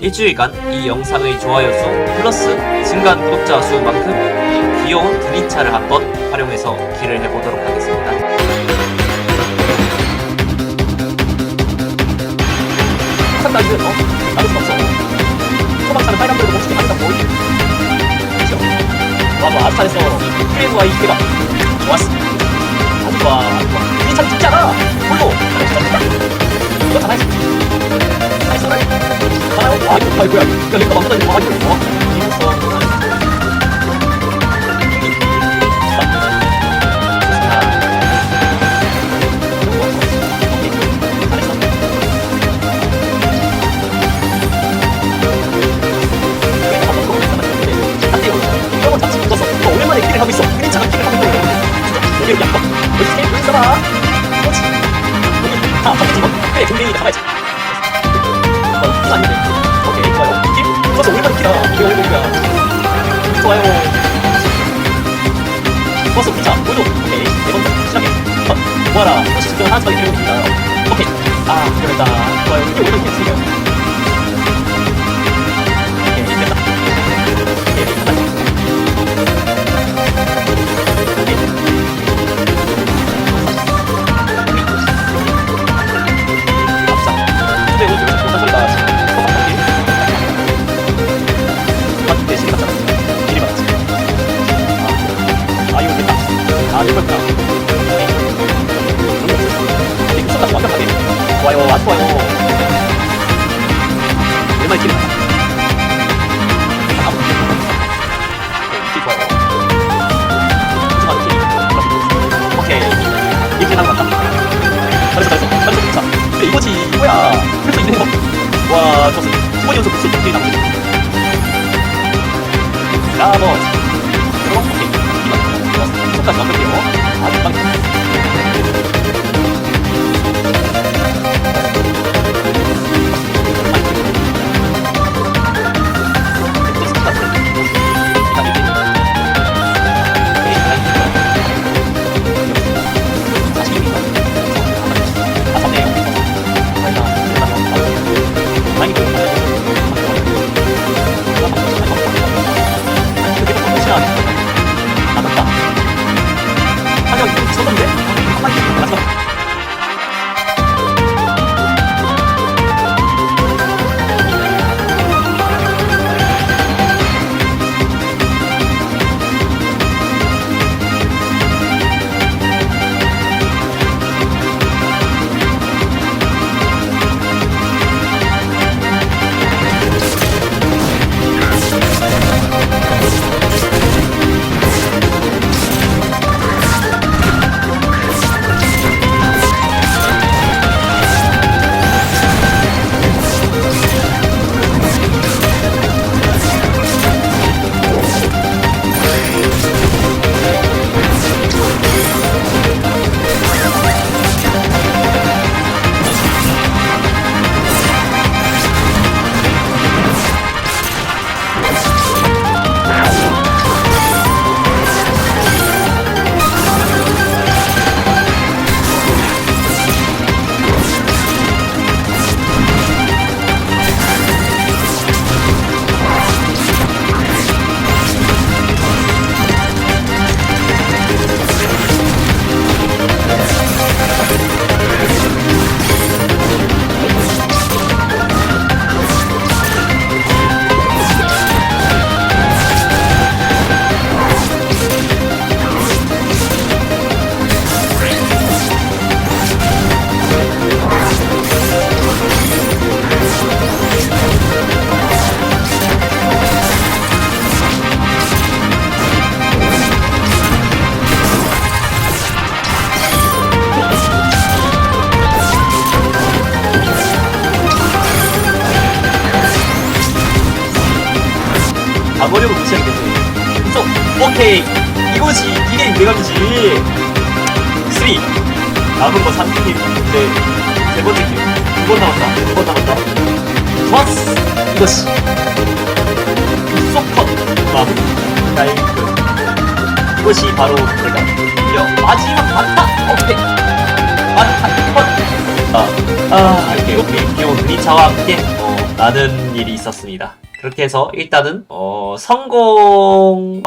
일주일간 이 영상의 좋아요 수 플러스 증가한 구독자 수만큼 이 귀여운 드리차를 한번 활용해서 길을 해보도록 하겠습니다. 한단은 어? 나도 수 없어. 소방차는 빨간불로 멈추게 한다고. 그렇죠. 와서 아스탈에서 프레임과 이 대박. 좋았어. 아주 좋아. 아주 좋아. 이참 죽잖아. 홀로. 이거 잘하지. 아, 이거 아이고야. 야, 내가 막아다니는 거 아니고. 어? 이랬어. 오랜만에 길을 하고 있어. 그린 차가 길을 하고 있는 거야. 여기 약간 여기 세일 여기 있어봐. 그렇지. 여기 다 바뀌지 뭐. 그래 종민이 가봐야지. 어, 이거 아닌데. 좋아요. 좋았어. 자, 보여줘. 오케이. 네 번째 시작해. 어, 모아라. 다시 집중을 하나씩 되는 겁니다. 오케이. 아, 그랬다. 좋아요. 이게 오랜만에 길었으 이거 됐다. 아. 이게 끝까지 완벽하게. 좋아요, 아주 좋아요. 얼마나 길이. 오케이. 이렇게 나간 것 같다. 잘했어 잘했어 잘했어 자 그래 이거지 이거야 할수 있는 거와 좋았어 두번 연속 복수 이렇게 나오지 나머지 그리고 오케이 이만 좋 방어력을 무시하겠네. 그쵸? 오케이. 이거지. 이게 내각이지. 3. 남은 거 3킬. 네. 세 번째 킬. 두번 남았다. 두번 남았다. 좋았어. 이것이. 소컷. 마무리. 나이크. 이것이 바로 내가. 이려 마지막 맞다. 오케이. 맞다. 컷. 아, 아, 오케이, 오케이. 귀여운 리차와 함께, 어, 라는 일이 있었습니다. 그렇게 해서 일단은 어, 성공과